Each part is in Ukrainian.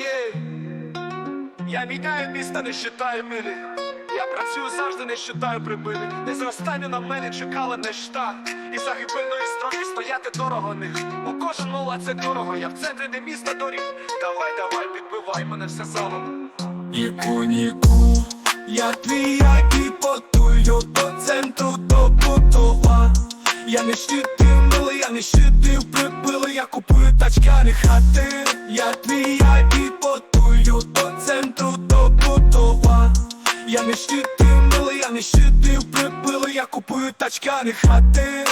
Є. Я міняю місто, не считаю милі. Я працюю завжди, не считаю прибилі. Не зростання на мене чекала не штат. І загибельної строки стояти дорого. Бо кожен мола це дорого, я в центрі не міста доріг. Давай, давай, підбивай мене все залом. Ніку, ніку, я твій, як і потую до центру до Бутова. Я не щитив мили, я не щитив прибили, Я потую до центру до Бутова. Я не щитив мили, я не щитив прибили, я купую тачки, не хати.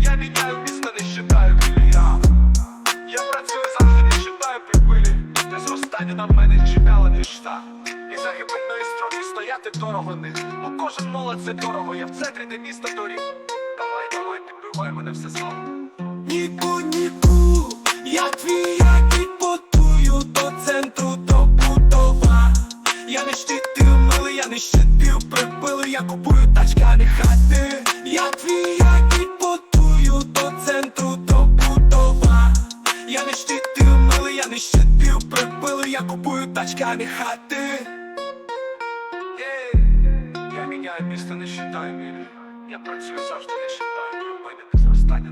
Я міняю місто, не щитаю мільярд. Я працюю завжди, не считаю прибилі Де зростання на мене не шта І загибельної строки стояти дорого них Бо кожен молод це дорого, я в центрі де міста доріг Давай, давай, підбивай мене все слово Не щитив мили, я не щитив прибили, я купую тачки, а не хати. Я твій, я підпотую до центру до Будова. Я не щитив мили, я не щитив прибили, я купую тачки, а не хати. Я міняю місто, не считаю мілі Я працюю завжди, не считаю прибили, зростання